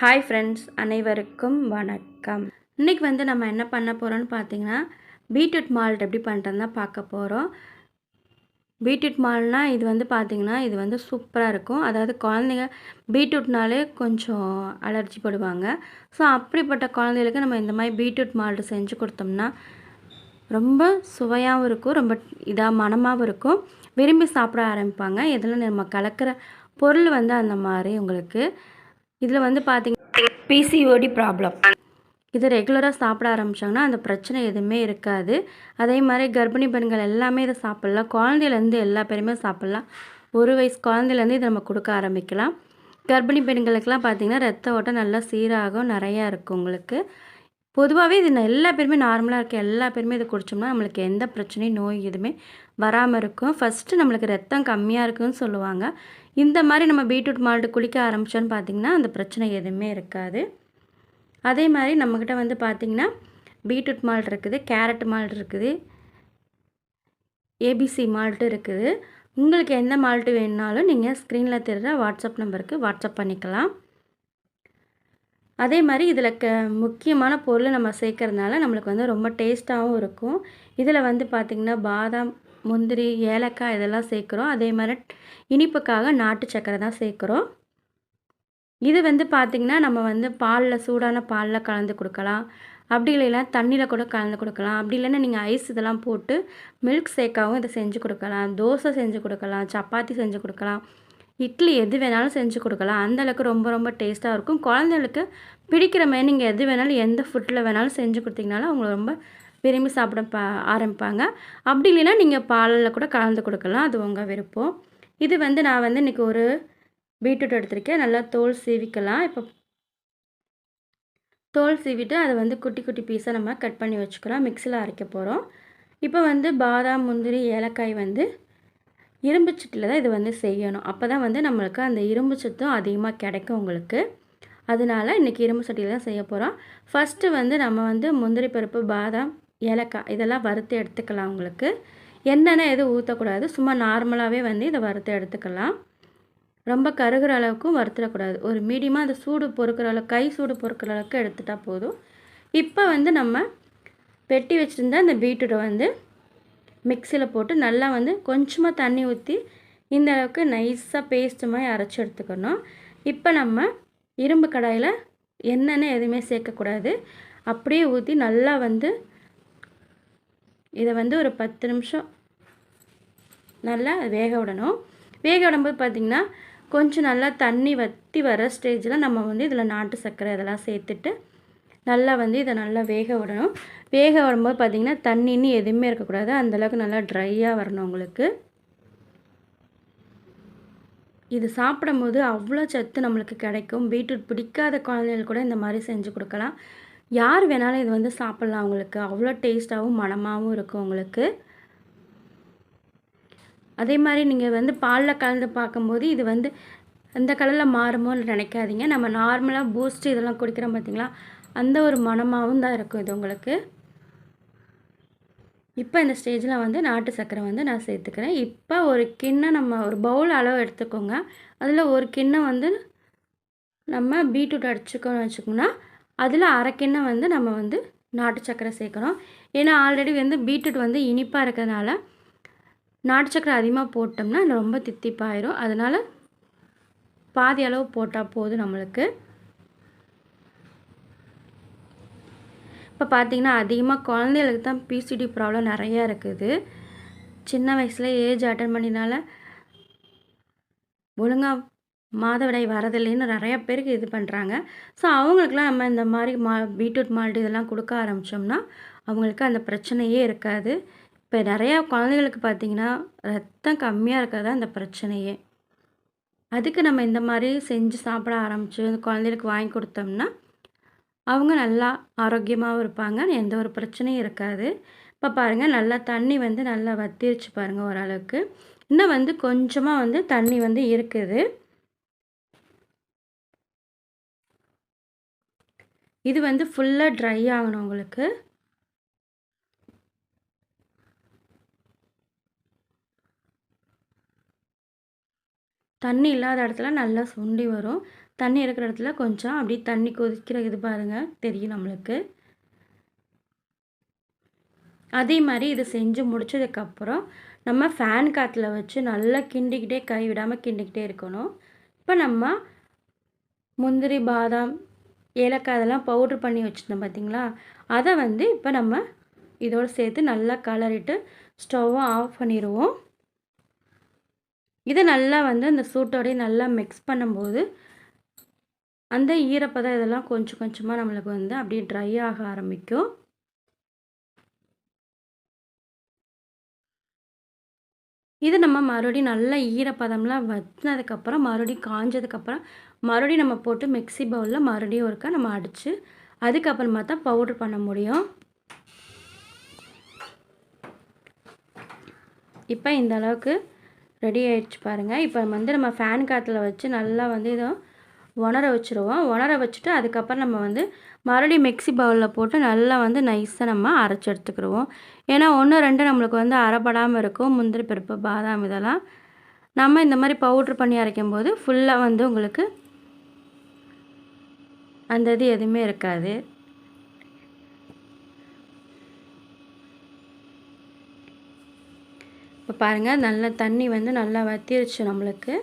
Hi friends அனைவருக்கும் வணக்கம். இன்றைக்கி வந்து நம்ம என்ன பண்ண போகிறோம்னு பார்த்தீங்கன்னா பீட்ரூட் மால்ட் எப்படி பண்ணுறதுன்னு தான் பார்க்க போகிறோம் பீட்ரூட் மால்னால் இது வந்து பார்த்திங்கன்னா இது வந்து சூப்பராக இருக்கும். அதாவது குழந்தைங்க பீட்ரூட்னாலே கொஞ்சம் அலர்ஜி படுவாங்க. ஸோ அப்படிப்பட்ட குழந்தைகளுக்கு நம்ம இந்த மாதிரி பீட்ரூட் மால்ட் செஞ்சு கொடுத்தோம்னா ரொம்ப சுவையாகவும் இருக்கும் ரொம்ப இதாக மனமாகவும் இருக்கும். விரும்பி சாப்பிட ஆரம்பிப்பாங்க. இதில் நம்ம கலக்கிற பொருள் வந்து அந்த மாதிரி உங்களுக்கு இதில் வந்து பார்த்தீங்க பிசிஓடி ப்ராப்ளம் இது ரெகுலராக சாப்பிட ஆரம்பிச்சாங்கன்னா அந்த பிரச்சனை எதுவுமே இருக்காது. அதே மாதிரி கர்ப்பிணி பெண்கள் எல்லாமே இதை சாப்பிட்லாம். குழந்தையிலேருந்து எல்லா பேருமே சாப்பிட்லாம். ஒரு வயசு குழந்தையிலேருந்து இதை நம்ம கொடுக்க ஆரம்பிக்கலாம். கர்ப்பிணி பெண்களுக்கெல்லாம் பார்த்திங்கன்னா ரத்த ஓட்டம் நல்லா சீராகும் நிறையா இருக்கும் உங்களுக்கு. பொதுவாகவே இது எல்லா பேருமே நார்மலாக இருக்க எல்லா பேருமே இதை குடித்தோம்னா நம்மளுக்கு எந்த பிரச்சனையும் நோய் எதுவுமே வராமல் இருக்கும். ஃபஸ்ட்டு நம்மளுக்கு ரத்தம் கம்மியாக இருக்குன்னு சொல்லுவாங்க. இந்த மாதிரி நம்ம பீட்ரூட் மால்ட்டு குளிக்க ஆரம்பித்தோன்னு பார்த்திங்கன்னா அந்த பிரச்சனை எதுவுமே இருக்காது. அதே மாதிரி நம்மக்கிட்ட வந்து பார்த்திங்கன்னா பீட்ரூட் மால்ட் இருக்குது கேரட் மால்ட் இருக்குது ஏபிசி மால்ட்டு இருக்குது. உங்களுக்கு எந்த மால்ட்டு வேணுனாலும் நீங்கள் ஸ்க்ரீனில் தெரிகிற வாட்ஸ்அப் நம்பருக்கு வாட்ஸ்அப் பண்ணிக்கலாம். அதே மாதிரி இதில் க முக்கியமான பொருள் நம்ம சேர்க்கறதுனால நம்மளுக்கு வந்து ரொம்ப டேஸ்ட்டாகவும் இருக்கும். இதில் வந்து பார்த்திங்கன்னா பாதாம் முந்திரி ஏலக்காய் இதெல்லாம் சேர்க்குறோம். அதே மாதிரி இனிப்புக்காக நாட்டு சக்கரை தான் சேர்க்குறோம். இது வந்து பார்த்திங்கன்னா நம்ம வந்து பாலில் சூடான பாலில் கலந்து கொடுக்கலாம். அப்படி இல்லைனா தண்ணியில் கூட கலந்து கொடுக்கலாம். அப்படி இல்லைன்னா நீங்கள் ஐஸ் இதெல்லாம் போட்டு மில்க் ஷேக்காகவும் இதை செஞ்சு கொடுக்கலாம். தோசை செஞ்சு கொடுக்கலாம். சப்பாத்தி செஞ்சு கொடுக்கலாம். இட்லி எது வேணாலும் செஞ்சு கொடுக்கலாம். அந்த அளவுக்கு ரொம்ப ரொம்ப டேஸ்ட்டாக இருக்கும். குழந்தைகளுக்கு பிடிக்கிற மாதிரி நீங்கள் எது வேணாலும் எந்த ஃபுட்டில் வேணாலும் செஞ்சு கொடுத்தீங்கனாலும் அவங்க ரொம்ப விரும்பி சாப்பிட பா ஆரம்பிப்பாங்க. அப்படி இல்லைன்னா நீங்கள் பாலில் கூட கலந்து கொடுக்கலாம். அது உங்கள் விருப்பம். இது வந்து நான் வந்து இன்றைக்கி ஒரு பீட்ரூட் எடுத்திருக்கேன். நல்லா தோல் சீவிக்கலாம். இப்போ தோல் சீவிட்டு அதை வந்து குட்டி குட்டி பீஸாக நம்ம கட் பண்ணி வச்சுக்கலாம் மிக்சியில் அரைக்க போகிறோம் இப்போ வந்து பாதாம் முந்திரி ஏலக்காய் வந்து இரும்பு சட்டியில் தான் இது வந்து செய்யணும். அப்போ தான் வந்து நம்மளுக்கு அந்த இரும்பு சத்தும் அதிகமாக கிடைக்கும் உங்களுக்கு. அதனால இன்றைக்கி இரும்பு சட்டியில் தான் செய்ய போகிறோம் ஃபஸ்ட்டு வந்து நம்ம வந்து முந்திரி பருப்பு பாதாம் ஏலக்காய் இதெல்லாம் வறுத்து எடுத்துக்கலாம் உங்களுக்கு. என்னென்ன எதுவும் ஊற்றக்கூடாது சும்மா நார்மலாகவே வந்து இதை வறுத்து எடுத்துக்கலாம். ரொம்ப கருகிற அளவுக்கும் வறுத்துடக்கூடாது. ஒரு மீடியமாக அந்த சூடு பொறுக்கிற அளவுக்கு கை சூடு பொறுக்கிற அளவுக்கு எடுத்துட்டால் போதும். இப்போ வந்து நம்ம வெட்டி வச்சுருந்த அந்த பீட்ரூட்டை வந்து மிக்சியில் போட்டு நல்லா வந்து கொஞ்சமாக தண்ணி ஊற்றி இந்த அளவுக்கு நைஸாக பேஸ்ட் மாதிரி அரைச்சி எடுத்துக்கணும். இப்போ நம்ம இரும்பு கடாயில் என்னென்ன எதுவுமே சேர்க்கக்கூடாது. அப்படியே ஊற்றி நல்லா வந்து இதை வந்து ஒரு பத்து நிமிஷம் நல்லா வேக விடணும். வேக விடும்போது பார்த்திங்கன்னா கொஞ்சம் நல்லா தண்ணி வற்றி வர ஸ்டேஜில் நம்ம வந்து இதில் நாட்டு சர்க்கரை இதெல்லாம் சேர்த்துட்டு நல்லா வந்து இதை நல்லா வேக விடணும். வேக விடும்போது பார்த்திங்கன்னா தண்ணின்னு எதுவுமே இருக்கக்கூடாது. அந்தளவுக்கு நல்லா ட்ரையாக வரணும் உங்களுக்கு. இது சாப்பிடும்போது அவ்வளோ சத்து நம்மளுக்கு கிடைக்கும். பீட்ரூட் பிடிக்காத குழந்தைகள் கூட இந்த மாதிரி செஞ்சு கொடுக்கலாம். யார் வேணாலும் இது வந்து சாப்பிட்லாம் உங்களுக்கு. அவ்வளோ டேஸ்ட்டாகவும் மணமாகவும் இருக்கும் உங்களுக்கு. அதே மாதிரி நீங்கள் வந்து பாலில் கலந்து பார்க்கும்போது இது வந்து எந்த கலரில் மாறுமோன்னு நினைக்காதீங்க. நம்ம நார்மலாக பூஸ்ட் இதெல்லாம் குடிக்கிறோம் பார்த்தீங்களா? அந்த ஒரு மணமாகவும் தான் இருக்கும் இது உங்களுக்கு. இப்போ இந்த ஸ்டேஜில் வந்து நாட்டு சர்க்கரை வந்து நான் சேர்த்துக்கிறேன். இப்போ ஒரு கிண்ணம் நம்ம ஒரு பவுல் அளவு எடுத்துக்கோங்க. அதில் ஒரு கிண்ணம் வந்து நம்ம பீட்ரூட் அடிச்சுக்கோன்னு வச்சுக்கோங்கன்னா அதில் அரை வந்து நம்ம வந்து நாட்டு சக்கரை சேர்க்குறோம். ஏன்னா ஆல்ரெடி வந்து பீட்ரூட் வந்து இனிப்பாக இருக்கிறதுனால நாட்டு சக்கரை அதிகமாக போட்டோம்னா ரொம்ப தித்திப்பாயிரும். அதனால் பாதி அளவு போட்டால் போதும் நம்மளுக்கு. இப்போ பார்த்திங்கன்னா அதிகமாக குழந்தைகளுக்கு தான் பிசிடி ப்ராப்ளம் நிறையா இருக்குது. சின்ன வயசில் ஏஜ் அட்டன் பண்ணினால ஒழுங்காக மாதவிடாய் வரதில்லைன்னு நிறையா பேருக்கு இது பண்ணுறாங்க ஸோ அவங்களுக்குலாம் நம்ம இந்த மாதிரி மா பீட்ரூட் மால்ட் இதெல்லாம் கொடுக்க ஆரம்பித்தோம்னா அவங்களுக்கு அந்த பிரச்சனையே இருக்காது. இப்போ நிறையா குழந்தைகளுக்கு பார்த்திங்கன்னா ரத்தம் கம்மியாக இருக்கிறது தான் அந்த பிரச்சனையே. அதுக்கு நம்ம இந்த மாதிரி செஞ்சு சாப்பிட ஆரம்பித்து அந்த குழந்தைகளுக்கு வாங்கி கொடுத்தோம்னா அவங்க நல்லா ஆரோக்கியமாகவும் இருப்பாங்க. எந்த ஒரு பிரச்சனையும் இருக்காது. இப்போ பாருங்கள் நல்லா தண்ணி வந்து நல்லா வத்திருச்சு பாருங்கள் ஓரளவுக்கு. இன்னும் வந்து கொஞ்சமாக வந்து தண்ணி வந்து இருக்குது. இது வந்து ஃபுல்லாக ட்ரை ஆகணும் உங்களுக்கு. தண்ணி இல்லாத இடத்துல நல்லா சுண்டி வரும். தண்ணி இருக்கிற இடத்துல கொஞ்சம் அப்படியே தண்ணி கொதிக்கிற இது பாருங்கள் தெரியும் நம்மளுக்கு. அதே மாதிரி இது செஞ்சு முடிச்சதுக்கப்புறம் நம்ம ஃபேன் காற்றுல வச்சு நல்லா கிண்டிக்கிட்டே கை விடாமல் கிண்டிக்கிட்டே இருக்கணும். இப்போ நம்ம முந்திரி பாதாம் ஏலக்காய் அதெல்லாம் பவுட்ரு பண்ணி வச்சுருந்தோம் பார்த்தீங்களா அதை வந்து இப்போ நம்ம இதோடு சேர்த்து நல்லா கலரிட்டு ஸ்டவ்வும் ஆஃப் பண்ணிடுவோம் இதை நல்லா வந்து அந்த சூட்டோடய நல்லா மிக்ஸ் பண்ணும்போது அந்த ஈரப்பதம் இதெல்லாம் கொஞ்சம் கொஞ்சமாக நம்மளுக்கு வந்து அப்படியே ட்ரை ஆக ஆரம்பிக்கும். இது நம்ம மறுபடியும் நல்லா ஈரப்பதம்லாம் வத்தினதுக்கப்புறம் மறுபடியும் காஞ்சதுக்கப்புறம் மறுபடியும் நம்ம போட்டு மிக்ஸி பவுலில் மறுபடியும் ஒருக்கா நம்ம அடித்து அதுக்கப்புறமா தான் பவுட்ரு பண்ண முடியும். இப்போ இந்த அளவுக்கு ரெடி ஆயிடுச்சு பாருங்கள் இப்போ வந்து நம்ம ஃபேன் காற்றுல வச்சு நல்லா வந்து இதை உணர வச்சுருவோம். உணர வச்சுட்டு அதுக்கப்புறம் நம்ம வந்து மறுபடியும் மிக்ஸி பவுலில் போட்டு நல்லா வந்து நைஸாக நம்ம அரைச்சி எடுத்துக்கிடுவோம் ஏன்னா ஒன்று ரெண்டு நம்மளுக்கு வந்து அரைப்படாமல் இருக்கும். முந்திரி பருப்பு பாதாம் இதெல்லாம். நம்ம இந்த மாதிரி பவுட்ரு பண்ணி அரைக்கும் போது ஃபுல்லாக வந்து உங்களுக்கு அந்த இது எதுவுமே இருக்காது. இப்போ பாருங்கள் நல்லா தண்ணி வந்து நல்லா வத்திருச்சு நம்மளுக்கு.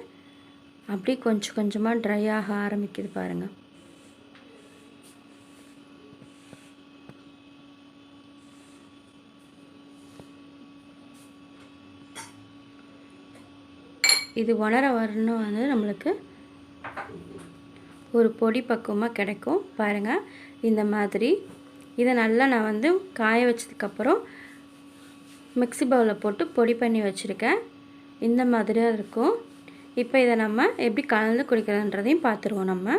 அப்படியே கொஞ்சம் கொஞ்சமாக ட்ரை ஆக ஆரம்பிக்குது பாருங்கள் இது உணர வரணும் வந்து நம்மளுக்கு ஒரு பொடி பக்குவமாக கிடைக்கும். பாருங்கள் இந்த மாதிரி. இதை நல்லா நான் வந்து காய வச்சதுக்கப்புறம் மிக்ஸி பவுலில் போட்டு பொடி பண்ணி வச்சுருக்கேன். இந்த மாதிரியாக இருக்கும். இப்போ இதை நம்ம எப்படி கலந்து குடிக்கிறதுன்றதையும் பார்த்துருவோம் நம்ம.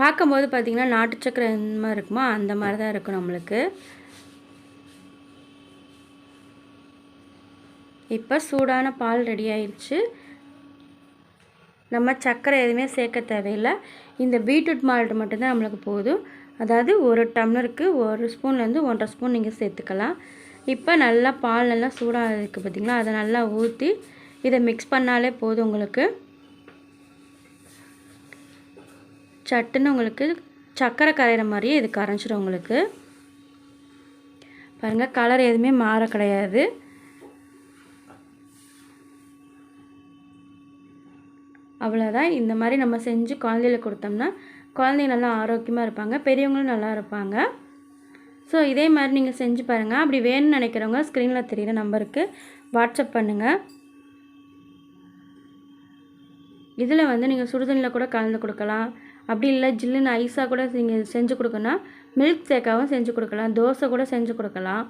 பார்க்கும்போது பார்த்திங்கன்னா நாட்டு சக்கரை எந்த மாதிரி இருக்குமோ அந்த மாதிரி தான் இருக்கும் நம்மளுக்கு. இப்போ சூடான பால் ரெடி ஆயிடுச்சு நம்ம சர்க்கரை எதுவுமே சேர்க்க தேவையில்லை. இந்த பீட்ரூட் மால்ட் மட்டும்தான் நம்மளுக்கு போதும். அதாவது ஒரு டம்ளருக்கு ஒரு ஸ்பூன்லேருந்து ஒன்றரை ஸ்பூன் நீங்கள் சேர்த்துக்கலாம். இப்போ நல்லா பால் நல்லா சூடாக இருக்குது பார்த்திங்களா? அதை நல்லா ஊற்றி இதை மிக்ஸ் பண்ணாலே போதும் உங்களுக்கு. சட்டுன்னு உங்களுக்கு சர்க்கரை கரையிற மாதிரியே இது கரைஞ்சிடும் உங்களுக்கு. பாருங்கள் கலர் எதுவுமே மாற கிடையாது. அவ்வளோதான் இந்த மாதிரி நம்ம செஞ்சு குழந்தையில கொடுத்தோம்னா குழந்தைங்க நல்லா ஆரோக்கியமாக இருப்பாங்க பெரியவங்களும் நல்லா இருப்பாங்க. ஸோ இதே மாதிரி நீங்கள் செஞ்சு பாருங்கள் அப்படி வேணும்னு நினைக்கிறவங்க ஸ்க்ரீனில் தெரிகிற நம்பருக்கு வாட்ஸ்அப் பண்ணுங்கள் இதில் வந்து நீங்கள் சுடுதண்ணியில் கூட கலந்து கொடுக்கலாம். அப்படி இல்லை ஜில்லுன்னு ஐஸாக கூட நீங்கள் செஞ்சு கொடுக்கணும் மில்க் ஷேக்காகவும் செஞ்சு கொடுக்கலாம். தோசை கூட செஞ்சு கொடுக்கலாம்.